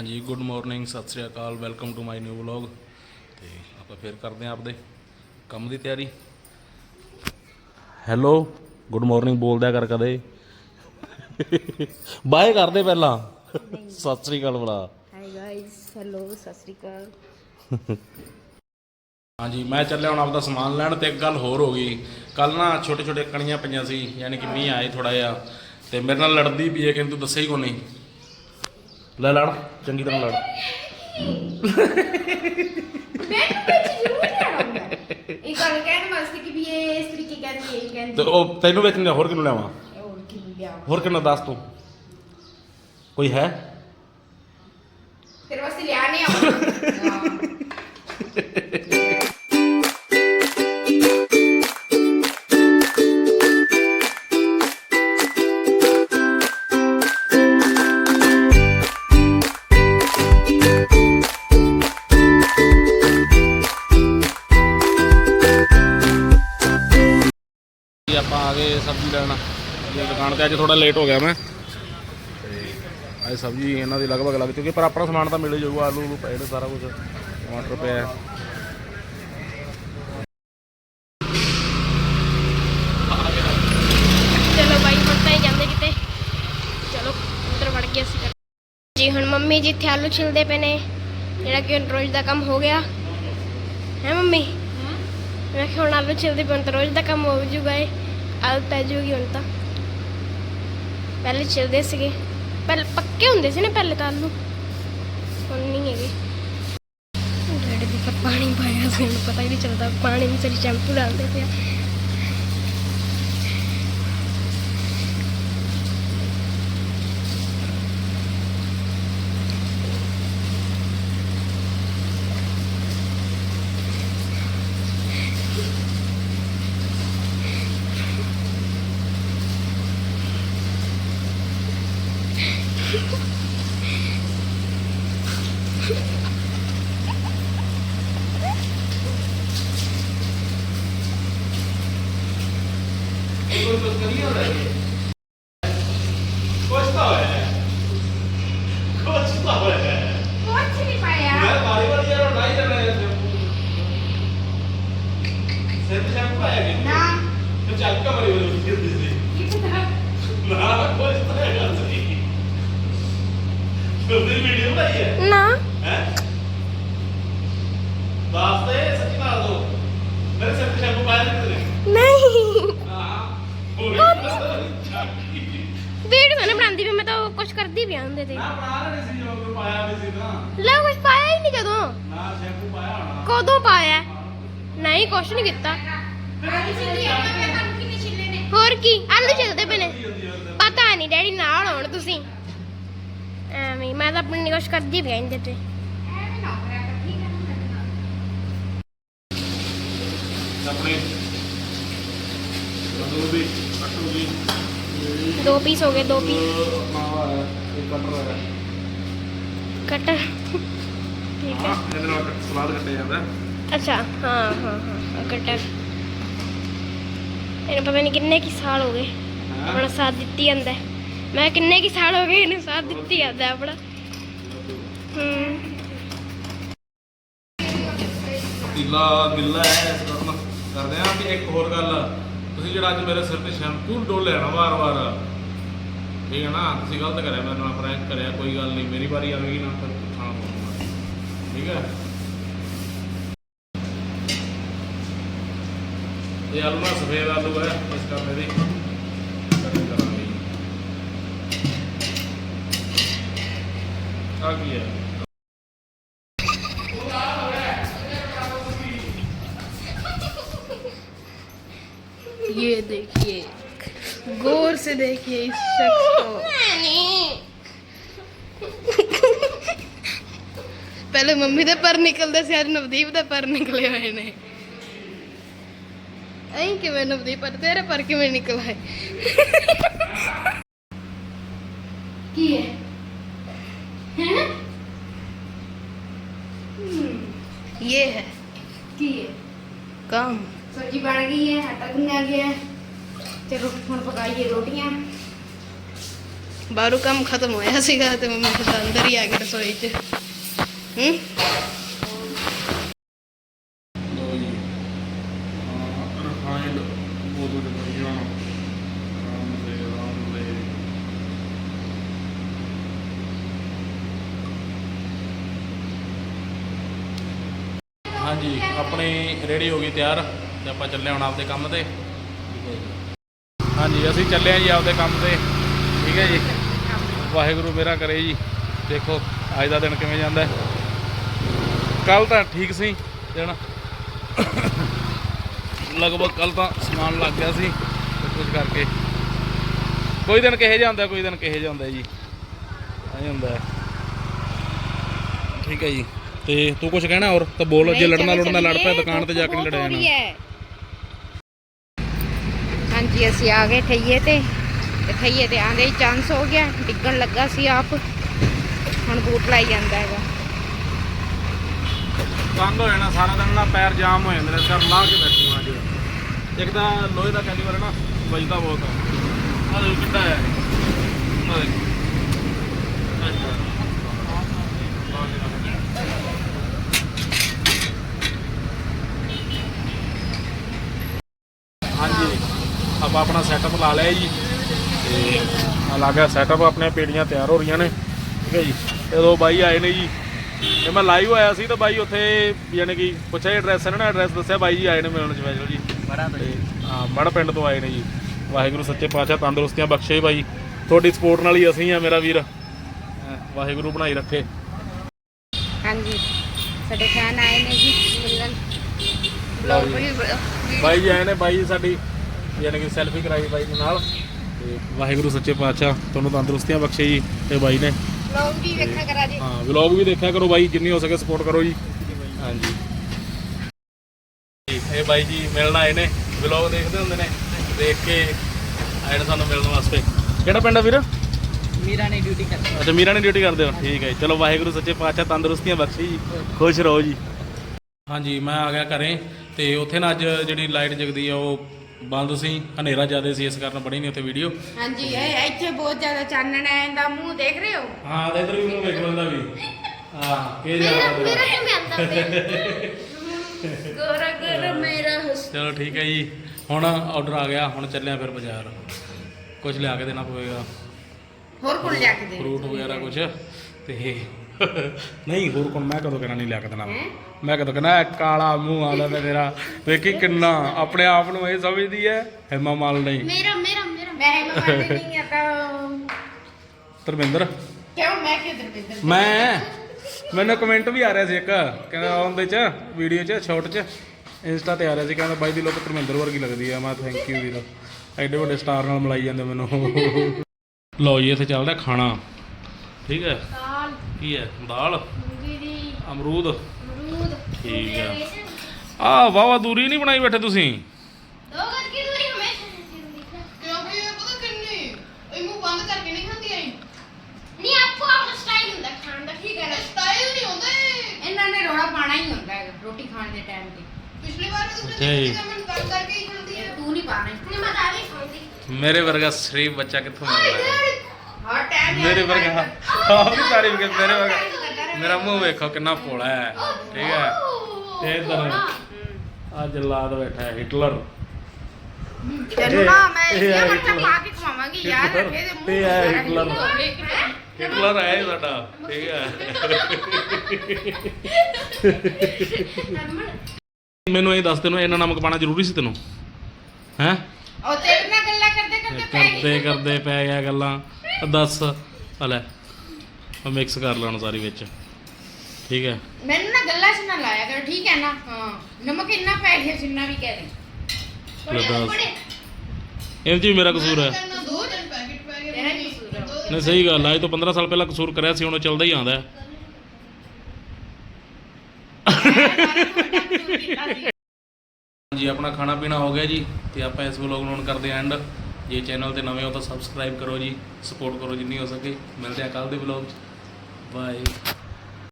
ਹਾਂਜੀ good morning ਸਤਿ ਸ੍ਰੀ ਅਕਾਲ welcome to my new vlog ਤੇ ਆਪਾਂ ਫੇਰ ਕਰਦੇ ਆਂ ਆਪਦੇ ਕੰਮ ਦੀ ਤਿਆਰੀ। ਹੈਲੋ ਗੁੱਡ ਮਾਰਨਿੰਗ ਬੋਲਦਿਆ ਕਰ ਕਦੇ। ਬਾਏ ਕਰਦੇ ਪਹਿਲਾਂ। ਸਤਿ ਸ੍ਰੀ ਅਕਾਲ ਬੜਾ ਹਾਈ ਗਾਇਸ ਹੈਲੋ ਸਤਿ ਸ੍ਰੀ ਅਕਾਲ। ਹਾਂਜੀ ਮੈਂ ਚੱਲਿਆ ਹੁਣ ਆਪਦਾ ਸਮਾਨ ਲੈਣ ਤੇ ਇੱਕ ਗੱਲ ਹੋਰ ਹੋ ਗਈ। ਕੱਲ ਨਾ ਛੋਟੇ ਛੋਟੇ ਕਣੀਆਂ ਪਈਆਂ ਸੀ ਯਾਨੀ ਕਿ ਮੀਂਹ ਆਏ ਥੋੜਾ ਜਿਹਾ। ਤੇ ਮੇਰੇ ਨਾਲ ਲੜਦੀ ਵੀ ਹੈ ਕਿੰਤੂ ਦੱਸਿਆ ਹੀ ਕੋ ਨਹੀਂ ਲੈ ਲੜ ਚੰਗੀ ਤਰ੍ਹਾਂ ਲੜ। ਮੈਨੂੰ ਵਿੱਚ ਜ਼ਰੂਰ ਲੈਣਾ ਹੁੰਦਾ ਇਹ ਗੱਲ ਕਹਿਣ ਵਾਸਤੇ ਕਿ ਵੀ ਇਹ ਇਸ ਤਰੀਕੇ ਕਹਿੰਦੀ ਹੈ ਇਹ ਤੇ ਕਹਿੰਦੀ ਉਹ ਤੈਨੂੰ ਵਿੱਚ ਨਹੀਂ ਹੋਰ ਕਿਹਨੂੰ ਲਿਆਵਾਂ। ਹੋਰ ਕੀ ਲਿਆ ਹੋਰ ਕਿਹਨੂੰ ਦੱਸ ਤੂੰ? ਕੋਈ ਹੈ? ਤੇਰੇ ਵਾਸਤੇ ਲਿਆ ਨਹੀਂ ਆਉਂਦਾ। ਆਪਾਂ ਸਬਜ਼ੀ ਲੈਣ। ਦੁਕਾਨ ਤੇ ਅੱਜ ਥੋੜਾ ਲੇਟ ਹੋ ਗਿਆ ਮੈਂ। ਤੇ ਅੱਜ ਸਬਜ਼ੀ ਇਹਨਾਂ ਦੀ ਲਗਭਗ ਲੱਗ ਚੁੱਕੀ ਪਰ ਆਪਣਾ ਸਮਾਨ ਤਾਂ ਮਿਲ ਜਾਊਗਾ, ਆਲੂ ਉਲੂ ਪਏ ਨੇ ਸਾਰਾ ਕੁਝ ਟਮਾਟਰ ਪਿਆ ਚਲੋ ਬਾਈ, ਹੁਣ ਤਾਂ ਨਹੀਂ ਜਾਂਦੇ ਕਿਤੇ। ਚਲੋ ਅੰਦਰ ਵੜ ਗਏ ਅਸੀਂ ਜੀ, ਹੁਣ ਮੰਮੀ ਜੀ ਇੱਥੇ ਆਲੂ ਛਿਲਦੇ ਪਏ ਨੇ। ਜਿਹੜਾ ਕਿ ਰੋਜ਼ ਦਾ ਕੰਮ ਹੋ ਗਿਆ। ਹੈ ਮੰਮੀ? ਮੈਂ ਕਿਹਾ ਹੁਣ ਆਲੂ ਛਿਲਦੇ ਪਏ ਹੁਣ ਰੋਜ਼ ਦਾ ਕੰਮ ਹੋ ਜੂਗਾ ਇਹ। ਆਦਤ ਪੈ ਜੂਗੀ ਹੁਣ ਤਾਂ। ਪਹਿਲੇ ਛਿਲਦੇ ਸੀਗੇ। ਪਹਿਲੇ ਪੱਕੇ ਹੁੰਦੇ ਸੀ ਨਾ ਪਹਿਲੇ ਤਾਂ ਆਲੂ ਹੁਣ ਨਹੀਂ ਹੈਗੇ। ਡੈਡੀ ਦੀ ਤਾਂ ਪਾਣੀ ਪਾਇਆ ਸੀ, ਮੈਨੂੰ ਪਤਾ ਹੀ ਨਹੀਂ ਚੱਲਦਾ। ਪਾਣੀ ਵੀ ਸਰੀ ਡਾਲਦੇ ਪਿਆ ਕੁਛ ਨਹੀਂ ਪਾਇਆ ਨਾ ਨਾ। ਨਹੀਂ ਵੀਡੀਓ ਨਹੀਂ। ਬਣਾਉਂਦੀ ਵੀ ਮੈਂ ਤਾਂ ਕੁਝ ਕਰਦੀ ਵੀ ਆਂਦੇ ਤੇ। ਲੈ ਕੁਝ ਪਾਇਆ ਹੀ ਨਹੀਂ ਕਦੋਂ ਕਦੋਂ ਪਾਇਆ? ਨਹੀਂ ਕੁਝ ਨਹੀਂ ਕੀਤਾ। ਆਲੂ ਛਿੱਲੀ ਆ ਮੈਂ ਤੁਹਾਨੂੰ ਕਿੰਨੇ ਛਿੱਲੇ ਨੇ? ਹੋਰ ਕੀ? ਆਲੂ ਚੱਲਦੇ ਪਏ ਨੇ। ਪਤਾ ਨਹੀਂ ਡੈਡੀ ਨਾਲ ਹੋਣ ਤੁਸੀਂ। ਐਵੇਂ ਮੈਂ ਤਾਂ ਆਪਣੀ ਕੁਛ ਕਰਦੀ ਵੀ ਆਂਦੇ ਤੇ। ਐਵੇਂ ਨਾ ਕਰਿਆ ਕਰ ਠੀਕ ਹੈ ਨਾ ਆਪਣੇ ਦੋ ਵੀ ਕੱਟੂ ਵੀ। ਦੋ ਪੀਸ ਹੋ ਗਏ ਦੋ ਪੀਸ ਕਟਰ ਕਟਰ ਠੀਕ ਹੈ। ਇਹਦੇ ਨਾਲ ਸਲਾਦ ਕੱਟਿਆ ਜਾਂਦਾ। ਅੱਛਾ ਹਾਂ ਹਾਂ ਹਾਂ ਕਟਰ ਇਹਨੂੰ ਪਤਾ ਨਹੀਂ ਕਿੰਨੇ ਕੀ ਸਾਲ ਹੋ ਗਏ। ਸਾਥ ਦਿੱਤੀ ਜਾਂਦਾ। ਹੈ। ਮੈਂ ਕਿੰਨੇ ਕੀ ਸਾਲ ਹੋ ਗਏ ਇਹਨੂੰ ਸਾਥ ਦਿੱਤੀ ਜਾਂਦਾ ਹੈ। ਆਪਣਾ ਗਿੱਲਾ ਹੈ, ਇਸ ਕਾਰਨ ਕਰਦੇ ਆ ਕਿ ਇੱਕ ਹੋਰ ਗੱਲ। ਤੁਸੀਂ ਜਿਹੜਾ ਅੱਜ ਮੇਰੇ ਸਿਰ ਤੇ ਸ਼ੈਂਪੂ ਡੋਲਿਆ ਨਾ ਵਾਰ-ਵਾਰ, ਠੀਕ ਹੈ ਨਾ? ਤੁਸੀਂ ਗਲਤ ਕਰਿਆ ਮੇਰੇ ਨਾਲ ਪ੍ਰੈਂਕ ਕਰਿਆ ਕੋਈ ਗੱਲ ਨਹੀਂ, ਮੇਰੀ ਵਾਰੀ ਆਵੇਗੀ ਨਾ, ਫਿਰ ਖਾਣਾ ਪਊਗਾ ਠੀਕ ਹੈ? ਇਹ ਆਲੂ ਸਫੇਦ ਆਲੂ ਹੈ, ਇਸ ਕਾਰਨ ਇਹਦੀ ਆ ਕੀ ਹੈ ये देखिए गौर से देखिए इस शख्स को ਪਹਿਲੇ ਮੰਮੀ ਦੇ ਪਰ ਨਿਕਲਦੇ ਸੀ ਅੱਜ ਨਵਦੀਪ ਦੇ ਪਰ ਨਿਕਲੇ ਹੋਏ ਨੇ ਐਂ ਕਿਵੇਂ ਨਵਦੀਪ ਪਰ ਤੇਰੇ ਪਰ ਕਿਵੇਂ ਨਿਕਲ ਆਏ ਕੀ ਹੈ ਬੰਨਿਆ ਗਿਆ ਕੰਮ ਖਤਮ ਹੋਇਆ ਸੀਗਾ ਤੇ ਮੰਮੀ ਖੁਦ ਅੰਦਰ ਹੀ ਆ ਗਏ ਰਸੋਈ 'ਚ। ਹਾਂਜੀ ਆਪਣੀ ਰੈਡੀ ਹੋ ਗਈ ਤਿਆਰ? ਤੇ ਆਪਾਂ ਚੱਲੇ ਹੁਣ ਆਪਦੇ ਕੰਮ ਤੇ। ਹਾਂਜੀ ਅਸੀਂ ਚੱਲੇ ਆ ਜੀ ਆਪਦੇ ਕੰਮ ਤੇ। ਠੀਕ ਹੈ ਜੀ? ਵਾਹਿਗੁਰੂ ਮੇਰਾ ਕਰੇ ਜੀ। ਦੇਖੋ ਅੱਜ ਦਾ ਦਿਨ ਕਿਵੇਂ ਜਾਂਦਾ ਕੱਲ ਤਾਂ ਠੀਕ ਸੀ ਦਿਨ ਲਗਭਗ ਕੱਲ ਤਾਂ ਸਮਾਨ ਲੱਗ ਗਿਆ ਸੀ ਕੁਝ ਕਰਕੇ। ਕੋਈ ਦਿਨ ਕਿਹੇ ਜਾਂਦਾ ਕੋਈ ਦਿਨ ਕਿਹੇ ਜਾਂਦਾ ਜੀ। ਐਂ ਹੁੰਦਾ। ਠੀਕ ਹੈ ਜੀ। ਤੇ ਤੂੰ ਕੁਝ ਕਹਿਣਾ ਹੋਰ? ਤਾਂ ਬੋਲ ਜੇ ਲੜਨਾ ਲੜਨਾ ਲੜ ਪਿਆ ਦੁਕਾਨ ਤੇ ਜਾ ਕੇ ਲੜਿਆ ਜਾਣਾ। ਹਾਂਜੀ ਅਸੀਂ ਆ ਗਏ ਠਈਏ ਤੇ ਠਈਏ ਤੇ ਆਂਦੇ ਹੀ ਚਾਂਸ ਹੋ ਗਿਆ, ਡਿੱਗਣ ਲੱਗਾ ਸੀ ਆਪ। ਹੁਣ ਬੂਟ ਲਾਈ ਜਾਂਦਾ ਹੈਗਾ। ਤੰਗ ਹੋ ਜਾਣਾ, ਸਾਰਾ ਦਿਨ ਨਾ ਪੈਰ ਜਾਮ ਹੋ ਜਾਂਦੇ ਨੇ, ਸਿਰ ਲਾ ਕੇ ਬੈਠੂ ਅੱਜ ਇੱਕ ਤਾਂ ਲੋਹੇ ਦਾ ਕੈਲੀਵਰ ਨਾ, ਵੱਜਦਾ ਬਹੁਤ ਆ। ਆਹ ਕਿੱਦਾਂ ਹੈ। ਆਹ ਦੇਖੋ ਹਾਂਜੀ ਆਪਾਂ ਆਪਣਾ ਸੈਟਅਪ ਲਾ ਲਿਆ ਜੀ। ਤੇ ਆ ਲੱਗ ਗਿਆ ਸੈਟਅਪ ਆਪਣੇ ਪੇੜੀਆਂ ਤਿਆਰ ਹੋ ਰਹੀਆਂ ਨੇ। ਠੀਕ ਹੈ ਜੀ। ਇਹ ਦੋ ਬਾਈ ਆਏ ਨੇ ਜੀ ਤੇ ਮੈਂ ਲਾਈਵ ਆਇਆ ਸੀ ਤਾਂ ਬਾਈ ਉੱਥੇ ਯਾਨੀ ਕਿ ਪੁੱਛਿਆ ਐਡਰੈਸ ਇਹਨਾਂ ਨੇ ਐਡਰੈਸ ਦੱਸਿਆ ਬਾਈ ਜੀ ਆਏ ਨੇ ਮਿਲਣ ਸਪੈਸ਼ਲ ਜੀ। ਤੇ ਹਾਂ ਮੜ ਪਿੰਡ ਤੋਂ ਆਏ ਨੇ ਜੀ। ਵਾਹਿਗੁਰੂ ਸੱਚੇ ਪਾਤਸ਼ਾਹ ਤੰਦਰੁਸਤੀਆਂ ਬਖਸ਼ੇ ਬਾਈ। ਤੁਹਾਡੀ ਸਪੋਰਟ ਨਾਲ ਹੀ ਅਸੀਂ ਆ ਮੇਰਾ ਵੀਰ। ਵਾਹਿਗੁਰੂ ਬਣਾਈ ਰੱਖੇ। ਹਾਂਜੀ। ਸਾਡੇ ਫੈਨ ਆਏ ਨੇ ਜੀ ਮਿਲਣ। ਲਓ ਜੀ। ਬਾਈ ਜੀ ਆਏ ਨੇ ਬਾਈ ਜੀ ਸਾਡੀ ਯਾਨੀ ਕਿ ਸੈਲਫੀ ਕਰਾਈ ਬਾਈ ਦੇ ਨਾਲ। ਤੇ ਵਾਹਿਗੁਰੂ ਸੱਚੇ ਪਾਤਸ਼ਾਹ ਤੁਹਾਨੂੰ ਤੰਦਰੁਸਤੀਆਂ ਬਖਸ਼ੇ ਜੀ ਤੇ ਬਾਈ ਨੇ। ਲੋਕ ਵੀ ਵੇਖਿਆ ਕਰਾ ਜੀ। ਹਾਂ ਵਲੌਗ ਵੀ ਦੇਖਿਆ ਕਰੋ ਬਾਈ ਜਿੰਨੀ ਹੋ ਸਕੇ ਸਪੋਰਟ ਕਰੋ ਜੀ। ਹਾਂਜੀ। ਜੀ, ਇਹ ਬਾਈ ਜੀ ਮਿਲਣ ਆਏ ਨੇ ਵਲੌਗ ਦੇਖਦੇ ਹੁੰਦੇ ਨੇ ਦੇਖ ਕੇ ਆਏ ਨੇ ਸਾਨੂੰ ਮਿਲਣ ਵਾਸਤੇ। ਕਿਹੜਾ ਪਿੰਡ ਆ ਵੀਰ? ਮੀਰਾ ਨੇ ਡਿਊਟੀ ਕਰਨੀ ਅੱਛਾ ਮੀਰਾ ਨੇ ਡਿਊਟੀ ਕਰਦੇ ਹੋ। ਠੀਕ ਹੈ। ਚਲੋ ਵਾਹਿਗੁਰੂ ਸੱਚੇ ਪਾਤਸ਼ਾਹ ਤੰਦਰੁਸਤੀਆਂ ਬਖਸ਼ੀ ਜੀ। ਖੁਸ਼ ਰਹੋ ਜੀ। ਹਾਂਜੀ ਮੈਂ ਆ ਗਿਆ ਘਰੇ ਤੇ ਉੱਥੇ ਨਾ ਅੱਜ ਜਿਹੜੀ ਲਾਈਟ ਜਗਦੀ ਆ ਉਹ ਬੰਦ ਸੀ ਹਨੇਰਾ ਜ਼ਿਆਦਾ ਸੀ ਇਸ ਕਾਰਨ ਬਣੀ ਨਹੀਂ ਉੱਥੇ ਵੀਡੀਓ ਹਾਂਜੀ ਇਹ ਇੱਥੇ ਬਹੁਤ ਜ਼ਿਆਦਾ ਚਾਨਣ ਹੈ ਇਹਦਾ ਮੂੰਹ ਦੇਖ ਰਹੇ ਹੋ? ਹਾਂ ਤੇ ਇਧਰ ਵੀ ਮੂੰਹ ਵੇਖ ਲੈਂਦਾ ਵੀ। ਹਾਂ ਕੀ ਜਾਣਾ ਤੇਰਾ ਗੋਰਾ ਗੋਰਾ ਮੇਰਾ ਹਸ ਚਲੋ ਠੀਕ ਹੈ ਜੀ। ਹੁਣ ਆਰਡਰ ਆ ਗਿਆ ਹੁਣ ਚੱਲਿਆ ਫਿਰ ਬਾਜ਼ਾਰ। ਕੁਝ ਲਿਆ ਕੇ ਦੇਣਾ ਪਵੇਗਾ। ਹੋਰ ਕੋਲ ਜਾ ਕੇ ਦੇ। ਫਰੂਟ ਵਗੈਰਾ ਕੁਝ ਤੇ ਨਹੀਂ ਹੋਰ ਕੋਣ ਮੈਂ ਕਦੋਂ ਕਹਿਣਾ ਨਹੀਂ ਲਿਆ ਕੇ ਦੇਣਾ। ਮੈਂ ਕਦੋਂ ਇਹ ਕਾਲਾ ਮੂੰਹ ਆਲਾ ਤੇ ਤੇਰਾ ਵੇਖੀ ਕਿੰਨਾ ਆਪਣੇ ਆਪ ਨੂੰ ਇਹ ਸਮਝਦੀ ਹੈ ਹਿਮਾ ਮਾਲ ਨਹੀਂ। ਮੇਰਾ ਮੇਰਾ ਮੇਰਾ। ਮੈਂ ਇਹ ਮੰਨਦੀ ਨਹੀਂ ਆ ਤਾਂ ਧਰਮਿੰਦਰ। ਕਿਉਂ? ਮੈਂ ਕਿਉਂ ਦਰਬਿੰਦਰ ਮੈਂ? ਮੈਨੂੰ ਕਮੈਂਟ ਵੀ ਆ ਰਿਹਾ ਸੀ ਇੱਕ। ਕਹਿੰਦਾ ਉਹਦੇ ਚ ਵੀਡੀਓ ਚ ਸ਼ਾਰਟ ਚ। ਇੰਸਟਾ ਤੇ ਆ ਰਿਹਾ ਸੀ ਕਹਿੰਦਾ ਬਾਈ ਦੀ ਲੋਕ ਧਰਮਿੰਦਰ ਵਰਗੀ ਲੱਗਦੀ ਆ। ਮੈਂ ਥੈਂਕ ਯੂ ਵੀਰ। ਐਡੇ ਵੱਡੇ ਸਟਾਰ ਨਾਲ ਮਿਲਾਈ ਜਾਂਦੇ ਮੈਨੂੰ। ਲਓ ਜੀ ਇੱਥੇ ਚੱਲਦਾ ਖਾਣਾ। ਠੀਕ ਹੈ? ਦਾਲ। ਕੀ ਹੈ? ਦਾਲ? ਮੂੰਗੀ ਦੀ ਅਮਰੂਦ। ਅਮਰੂਦ। ਠੀਕ ਹੈ ਆ ਵਾਵਾ ਦੂਰੀ ਨਹੀਂ ਬਣਾਈ ਬੈਠੇ ਤੁਸੀਂ? ਦੋ ਗਜ ਕੀ ਦੂਰੀ? ਹਮੇਸ਼ਾ ਰਹਿਤੀ ਹੁੰਦੀ। ਹੈ ਕਿਉਂਕਿ ਇਹ ਪਤਾ ਕਿੰਨੀ? ਇਹ ਮੂੰਹ ਬੰਦ ਕਰਕੇ ਨਹੀਂ ਖਾਂਦੀ ਐ ਨਹੀਂ ਆਪਕੋ ਆਪਣਾ ਸਟਾਈਲ ਹੁੰਦਾ ਖਾਣ ਦਾ ਠੀਕ ਹੈ ਨਾ? ਸਟਾਈਲ ਨਹੀਂ ਹੁੰਦਾ ਇਹ। ਇਹਨਾਂ ਨੇ ਰੋਣਾ ਪਾਣਾ ਹੀ ਹੁੰਦਾ ਹੈ ਰੋਟੀ ਖਾਣ ਦੇ ਟਾਈਮ ਤੇ। ਪਿਛਲੀ ਵਾਰ ਵੀ ਅੱਛਾ ਜੀ। ਤੁਸੀਂ ਕਮੈਂਟ ਕਰ ਕਰਕੇ ਹੀ ਖਾਂਦੀ ਐ ਤੂੰ ਨਹੀਂ ਪਾਣਾ ਨਹੀਂ ਮੈਂ ਤਾਂ ਵੀ ਖਾਂਦੀ। ਮੇਰੇ ਵਰਗਾ ਸ਼ਰੀਫ ਬੱਚਾ ਕਿੱਥੋਂ ਮਿਲਦਾ? ਹੈ? ਟਾਈਮ ਮੇਰੇ ਵਰਗਾ। ਆਹ ਵੀ ਤਾਰੀਫ ਕਰ ਮੇਰੇ ਵਰਗਾ। ਮੇਰਾ ਮੂੰਹ ਵੇਖੋ ਕਿੰਨਾ ਭੋਲਾ ਹੈ। ਠੀਕ ਹੈ। ਤੇ ਇਧਰ ਆ ਜਲਾਦ ਬੈਠਾ ਹੈ ਹਿਟਲਰ। ਤੈਨੂੰ ਨਾ ਮੈਂ ਇਹ ਇਹ ਹੈ ਮੱਠਾ ਹਿਟਲਰ। ਕੇ ਖਵਾਵਾਂਗੀ ਯਾਰ ਮੂੰਹ ਹੈ ਹਿਟਲਰ। ਹਿਟਲਰ। ਸਾਡਾ। ਠੀਕ ਹੈ। ਮੈਨੂੰ ਇਹ ਦੱਸ ਤੈਨੂੰ ਇਹਨਾਂ ਨਮਕ ਪਾਣਾ ਜ਼ਰੂਰੀ ਸੀ ਤੈਨੂੰ? ਹੈ? ਉਹ ਤੇਰੇ ਨਾਲ ਗੱਲਾਂ ਕਰਦੇ ਕਰਦੇ ਪੈ ਕਰਦੇ ਕਰਦੇ ਪੈ ਗਿਆ ਗੱਲਾਂ। ਦੱਸ। ਆ ਲੈ ਆ ਮਿਕਸ ਕਰ ਲੈਣ ਸਾਰੀ ਵਿੱਚ। ਠੀਕ ਹੈ। ਮੈਨੂੰ ਨਾ ਗੱਲਾਂ 'ਚ ਨਾ ਲਾਇਆ ਕਰ ਠੀਕ ਹੈ ਨਾ? ਹਾਂ ਨਮਕ ਇੰਨਾ ਪੈ ਗਿਆ ਜਿੰਨਾ ਵੀ ਕਹਿ ਦੇ ਇਹ ਵੀ ਮੇਰਾ ਕਸੂਰ ਹੈ। ਤੈਨੂੰ ਦੋ ਤਿੰਨ ਪੈਕੇਟ ਪੈ ਗਏ ਤੇਰਾ ਕੀ ਕਸੂਰ ਹੈ। ਨਹੀਂ ਸਹੀ ਗੱਲ ਆ ਇਹ ਤੋਂ 15 ਸਾਲ ਪਹਿਲਾਂ ਕਸੂਰ ਕਰਿਆ ਸੀ ਹੁਣ ਉਹ ਚੱਲਦਾ ਹੀ ਆਂਦਾ ਹੈ। ਜੀ ਆਪਣਾ ਖਾਣਾ ਪੀਣਾ ਹੋ ਗਿਆ ਜੀ ਤੇ ਆਪਾਂ ਇਸ ਵਲੋਗ ਨੂੰ ਹੁਣ ਕਰਦੇ ਐਂਡ ਜੇ ਚੈਨਲ ਤੇ ਨਵੇਂ ਹੋ ਤਾਂ ਸਬਸਕ੍ਰਾਈਬ ਕਰੋ ਜੀ ਸਪੋਰਟ ਕਰੋ ਜਿੰਨੀ ਹੋ ਸਕੇ। ਮਿਲਦੇ ਆ ਕੱਲ ਦੇ ਵਲੋਗ 'ਚ। ਬਾਏ